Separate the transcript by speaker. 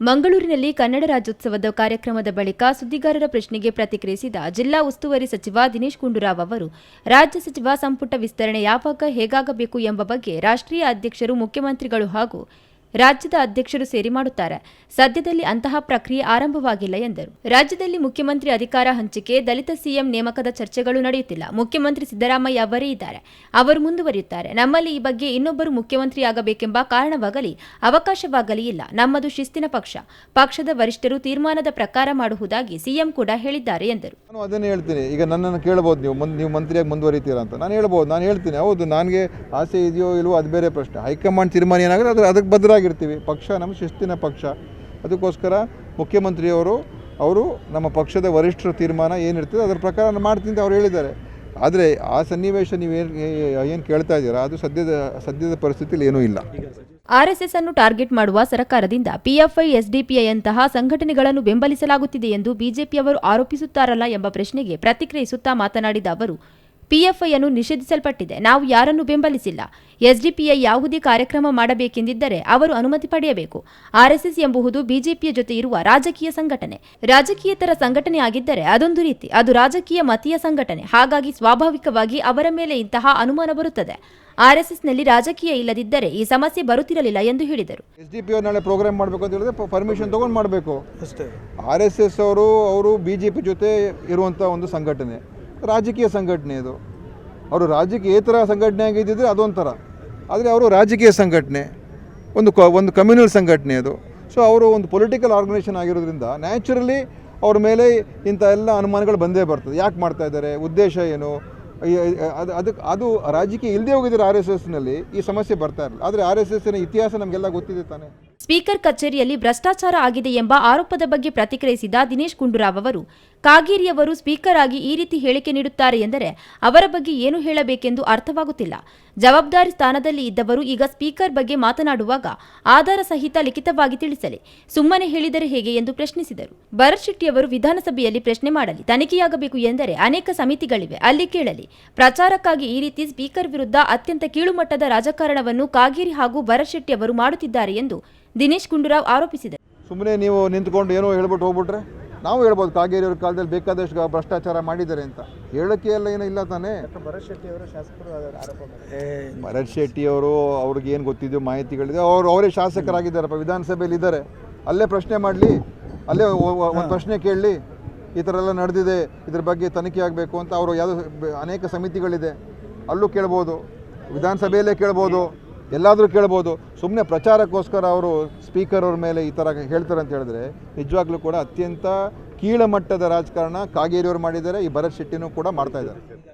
Speaker 1: ಮಂಗಳೂರಿನಲ್ಲಿ ಕನ್ನಡ ರಾಜ್ಯೋತ್ಸವದ ಕಾರ್ಯಕ್ರಮದ ಬಳಿಕ ಸುದ್ದಿಗಾರರ ಪ್ರಶ್ನೆಗೆ ಪ್ರತಿಕ್ರಿಯಿಸಿದ ಜಿಲ್ಲಾ ಉಸ್ತುವಾರಿ ಸಚಿವ ದಿನೇಶ್ ಗುಂಡೂರಾವ್ ಅವರು, ರಾಜ್ಯ ಸಚಿವ ಸಂಪುಟ ವಿಸ್ತರಣೆ ಯಾವಾಗ ಹೇಗಾಗಬೇಕು ಎಂಬ ಬಗ್ಗೆ ರಾಷ್ಟ್ರೀಯ ಅಧ್ಯಕ್ಷರು, ಮುಖ್ಯಮಂತ್ರಿಗಳು ಹಾಗೂ ರಾಜ್ಯದ ಅಧ್ಯಕ್ಷರು ಸೇರಿ ಮಾಡುತ್ತಾರೆ. ಸದ್ಯದಲ್ಲಿ ಅಂತಹ ಪ್ರಕ್ರಿಯೆ ಆರಂಭವಾಗಿಲ್ಲ ಎಂದರು. ರಾಜ್ಯದಲ್ಲಿ ಮುಖ್ಯಮಂತ್ರಿ ಅಧಿಕಾರ ಹಂಚಿಕೆ, ದಲಿತ ಸಿಎಂ ನೇಮಕದ ಚರ್ಚೆಗಳು ನಡೆಯುತ್ತಿಲ್ಲ. ಮುಖ್ಯಮಂತ್ರಿ ಸಿದ್ದರಾಮಯ್ಯ ಅವರೇ ಇದ್ದಾರೆ. ಅವರು ಮುಂದುವರಿಯುತ್ತಾರೆ. ನಮ್ಮಲ್ಲಿ ಈ ಬಗ್ಗೆ ಇನ್ನೊಬ್ಬರು ಮುಖ್ಯಮಂತ್ರಿಯಾಗಬೇಕೆಂಬ ಕಾರಣವಾಗಲಿ, ಅವಕಾಶವಾಗಲಿ ಇಲ್ಲ. ನಮ್ಮದು ಶಿಸ್ತಿನ ಪಕ್ಷ. ಪಕ್ಷದ ವರಿಷ್ಠರು ತೀರ್ಮಾನದ ಪ್ರಕಾರ ಮಾಡುವುದಾಗಿ ಸಿಎಂ ಕೂಡ ಹೇಳಿದ್ದಾರೆ ಎಂದರು.
Speaker 2: ನಾನು ಅದನ್ನೇ ಹೇಳ್ತೀನಿ. ಈಗ ನನ್ನನ್ನು ಕೇಳಬಹುದು ನೀವು. ನೀವು ಮಂತ್ರಿಯಾಗಿ ಮುಂದುವರಿತೀರಾ ಅಂತ. ನಾನು ಹೇಳ್ಬೋದು. ನಾನು ಹೇಳ್ತೀನಿ. ಹೌದು, ನನಗೆ ಆಸೆ ಇದೆಯೋ ಇಲ್ವೋ, ಅದು ಬೇರೆ ಪ್ರಶ್ನೆ. ಹೈಕಮಾಂಡ್ ತೀರ್ಮಾನ ಏನಾಗುತ್ತೆ ಅದಕ್ಕೆ ಅದಕ್ಕೆ ಬದ್ಧರಾಗಿರ್ತೀವಿ ಪಕ್ಷ ನಮ್ಮ ಶಿಸ್ತಿನ ಪಕ್ಷ. ಅದಕ್ಕೋಸ್ಕರ ಮುಖ್ಯಮಂತ್ರಿಯವರು, ಅವರು ನಮ್ಮ ಪಕ್ಷದ ವರಿಷ್ಠರ ತೀರ್ಮಾನ ಏನಿರ್ತದೆ ಅದರ ಪ್ರಕಾರ ನಾನು ಮಾಡ್ತೀನಿ ಅಂತ ಅವ್ರು ಹೇಳಿದ್ದಾರೆ. ಆದರೆ ಆ ಸನ್ನಿವೇಶ ನೀವೇನು ಏನು ಕೇಳ್ತಾ ಇದ್ದೀರಾ? ಅದು ಸದ್ಯದ ಸದ್ಯದ ಪರಿಸ್ಥಿತಿಯಲ್ಲಿ ಏನೂ ಇಲ್ಲ.
Speaker 1: ಆರ್ಎಸ್ಎಸ್ ಅನ್ನು ಟಾರ್ಗೆಟ್ ಮಾಡುವ ಸರ್ಕಾರದಿಂದ ಪಿಎಫ್ಐ ಎಸ್ಡಿಪಿಐಯಂತಹ ಸಂಘಟನೆಗಳನ್ನು ಬೆಂಬಲಿಸಲಾಗುತ್ತಿದೆ ಎಂದು ಬಿಜೆಪಿಯವರು ಆರೋಪಿಸುತ್ತಾರಲ್ಲ ಎಂಬ ಪ್ರಶ್ನೆಗೆ ಪ್ರತಿಕ್ರಿಯಿಸುತ್ತಾ ಮಾತನಾಡಿದ ಅವರು ಪಿಎಫ್ಐ ಅನ್ನು ನಿಷೇಧಿಸಲ್ಪಟ್ಟಿದೆ. ನಾವು ಯಾರನ್ನು ಬೆಂಬಲಿಸಿಲ್ಲ. ಎಸ್ಡಿಪಿಐ ಯಾವುದೇ ಕಾರ್ಯಕ್ರಮ ಮಾಡಬೇಕೆಂದಿದ್ದರೆ ಅವರು ಅನುಮತಿ ಪಡೆಯಬೇಕು. ಆರ್ಎಸ್ಎಸ್ ಎಂಬುದು ಬಿಜೆಪಿಯ ಜೊತೆ ಇರುವ ರಾಜಕೀಯ ಸಂಘಟನೆ. ರಾಜಕೀಯತರ ಸಂಘಟನೆ ಆಗಿದ್ದರೆ ಅದೊಂದು ರೀತಿ. ಅದು ರಾಜಕೀಯ ಮತೀಯ ಸಂಘಟನೆ. ಹಾಗಾಗಿ ಸ್ವಾಭಾವಿಕವಾಗಿ ಅವರ ಮೇಲೆ ಇಂತಹ ಅನುಮಾನ ಬರುತ್ತದೆ. ಆರ್ಎಸ್ಎಸ್ನಲ್ಲಿ ರಾಜಕೀಯ ಇಲ್ಲದಿದ್ದರೆ ಈ ಸಮಸ್ಯೆ ಬರುತ್ತಿರಲಿಲ್ಲ ಎಂದು ಹೇಳಿದರು.
Speaker 2: ಎಸ್ ಡಿ ಪಿ ಅವ್ರು ನಾಳೆ ಪ್ರೋಗ್ರಾಮ್ ಮಾಡಬೇಕು ಅಂತ ಹೇಳಿದ್ರೆ ಪರ್ಮಿಷನ್ ತಗೊಂಡು ಮಾಡಬೇಕು.
Speaker 3: ಅಷ್ಟೇ.
Speaker 2: ಆರ್ ಎಸ್ ಎಸ್ ಅವರು ಅವರು ಬಿ ಜೆ ಪಿ ಜೊತೆ ಇರುವಂಥ ಒಂದು ಸಂಘಟನೆ. ರಾಜಕೀಯ ಸಂಘಟನೆ ಇದು ಅವರು ರಾಜಕೀಯೇತರ ಸಂಘಟನೆ ಆಗಿದ್ದಿದ್ರೆ ಅದೊಂಥರ. ಆದರೆ ಅವರು ರಾಜಕೀಯ ಸಂಘಟನೆ, ಒಂದು ಕ, ಒಂದು ಕಮ್ಯುನಲ್ ಸಂಘಟನೆ ಅದು. ಸೊ ಅವರು ಒಂದು ಪೊಲಿಟಿಕಲ್ ಆರ್ಗನೈಸೇಷನ್ ಆಗಿರೋದ್ರಿಂದ ನ್ಯಾಚುರಲಿ ಅವ್ರ ಮೇಲೆ ಇಂಥ ಎಲ್ಲ ಅನುಮಾನಗಳು ಬಂದೇ ಬರ್ತದೆ. ಯಾಕೆ ಮಾಡ್ತಾ ಇದ್ದಾರೆ? ಉದ್ದೇಶ ಏನು? ಅದು ಅದಕ್ಕೆ ಅದು ರಾಜಕೀಯ ಇಲ್ಲದೆ ಹೋಗಿದ್ದಾರೆ ಆರ್ ಎಸ್ ಎಸ್ನಲ್ಲಿ, ಈ ಸಮಸ್ಯೆ ಬರ್ತಾ ಇರಲಿಲ್ಲ. ಆದರೆ ಆರ್ ಎಸ್ ಎಸ್ಸಿನ ಇತಿಹಾಸ ನಮಗೆಲ್ಲ ಗೊತ್ತಿದೆ ತಾನೆ.
Speaker 1: ಸ್ಪೀಕರ್ ಕಚೇರಿಯಲ್ಲಿ ಭ್ರಷ್ಟಾಚಾರ ಆಗಿದೆ ಎಂಬ ಆರೋಪದ ಬಗ್ಗೆ ಪ್ರತಿಕ್ರಿಯಿಸಿದ ದಿನೇಶ್ ಗುಂಡೂರಾವ್ ಅವರು ಕಾಗೇರಿಯವರು ಸ್ಪೀಕರ್ ಆಗಿ ಈ ರೀತಿ ಹೇಳಿಕೆ ನೀಡುತ್ತಾರೆ ಎಂದರೆ ಅವರ ಬಗ್ಗೆ ಏನು ಹೇಳಬೇಕೆಂದು ಅರ್ಥವಾಗುತ್ತಿಲ್ಲ. ಜವಾಬ್ದಾರಿ ಸ್ಥಾನದಲ್ಲಿ ಇದ್ದವರು ಈಗ ಸ್ಪೀಕರ್ ಬಗ್ಗೆ ಮಾತನಾಡುವಾಗ ಆಧಾರ ಸಹಿತ ಲಿಖಿತವಾಗಿ ತಿಳಿಸಲಿ. ಸುಮ್ಮನೆ ಹೇಳಿದರೆ ಹೇಗೆ ಎಂದು ಪ್ರಶ್ನಿಸಿದರು. ಭರತ್ ಶೆಟ್ಟಿಯವರು ವಿಧಾನಸಭೆಯಲ್ಲಿ ಪ್ರಶ್ನೆ ಮಾಡಲಿ. ತನಿಖೆಯಾಗಬೇಕು ಎಂದರೆ ಅನೇಕ ಸಮಿತಿಗಳಿವೆ. ಅಲ್ಲಿ ಕೇಳಲಿ. ಪ್ರಚಾರಕ್ಕಾಗಿ ಈ ರೀತಿ ಸ್ಪೀಕರ್ ವಿರುದ್ಧ ಅತ್ಯಂತ ಕೀಳುಮಟ್ಟದ ರಾಜಕಾರಣವನ್ನು ಕಾಗೇರಿ ಹಾಗೂ ಭರತ್ ಶೆಟ್ಟಿ ಅವರು ಮಾಡುತ್ತಿದ್ದಾರೆ ಎಂದು ದಿನೇಶ್ ಗುಂಡೂರಾವ್ ಆರೋಪಿಸಿದರು.
Speaker 2: ಸುಮ್ಮನೆ ನೀವು ನಿಂತ್ಕೊಂಡು ಏನೋ ಹೇಳ್ಬಿಟ್ಟು ಹೋಗ್ಬಿಟ್ರೆ? ನಾವು ಹೇಳ್ಬೋದು ಕಾಗೇರಿಯವ್ರ ಕಾಲದಲ್ಲಿ ಬೇಕಾದಷ್ಟು ಭ್ರಷ್ಟಾಚಾರ ಮಾಡಿದ್ದಾರೆ ಅಂತ. ಹೇಳೋಕ್ಕೆ ಎಲ್ಲ ಏನೂ ಇಲ್ಲ ತಾನೇ?
Speaker 3: ಭರತ್ ಶೆಟ್ಟಿ ಅವರು ಶಾಸಕರು ಆರೋಪ
Speaker 2: ಶೆಟ್ಟಿ ಅವರು ಅವ್ರಿಗೆ ಏನು ಗೊತ್ತಿದ್ದು ಮಾಹಿತಿಗಳಿದೆ. ಅವರು ಅವರೇ ಶಾಸಕರಾಗಿದ್ದಾರಪ್ಪ ವಿಧಾನಸಭೆಯಲ್ಲಿ ಇದ್ದಾರೆ. ಅಲ್ಲೇ ಪ್ರಶ್ನೆ ಮಾಡಲಿ ಅಲ್ಲೇ ಒಂದು ಪ್ರಶ್ನೆ ಕೇಳಲಿ ಈ ಥರ ಎಲ್ಲ ನಡೆದಿದೆ ಇದ್ರ ಬಗ್ಗೆ ತನಿಖೆ ಆಗಬೇಕು ಅಂತ ಅವರು ಯಾವುದೋ ಬೆ- ಅನೇಕ ಸಮಿತಿಗಳಿದೆ. ಅಲ್ಲೂ ಕೇಳ್ಬೋದು ವಿಧಾನಸಭೆಯಲ್ಲೇ ಕೇಳ್ಬೋದು. ಎಲ್ಲಾದರೂ ಕೇಳ್ಬೋದು. ಸುಮ್ಮನೆ ಪ್ರಚಾರಕ್ಕೋಸ್ಕರ ಅವರು ಸ್ಪೀಕರ್ ಅವ್ರ ಮೇಲೆ ಈ ಥರ ಹೇಳ್ತಾರೆ ಅಂತ ಹೇಳಿದ್ರೆ ನಿಜವಾಗ್ಲೂ ಕೂಡ ಅತ್ಯಂತ ಕೀಳಮಟ್ಟದ ರಾಜಕಾರಣ ಕಾಗೇರಿಯವರು ಮಾಡಿದ್ದಾರೆ. ಈ ಭರತ್ ಶೆಟ್ಟಿನೂ ಕೂಡ ಮಾಡ್ತಾ ಇದ್ದಾರೆ.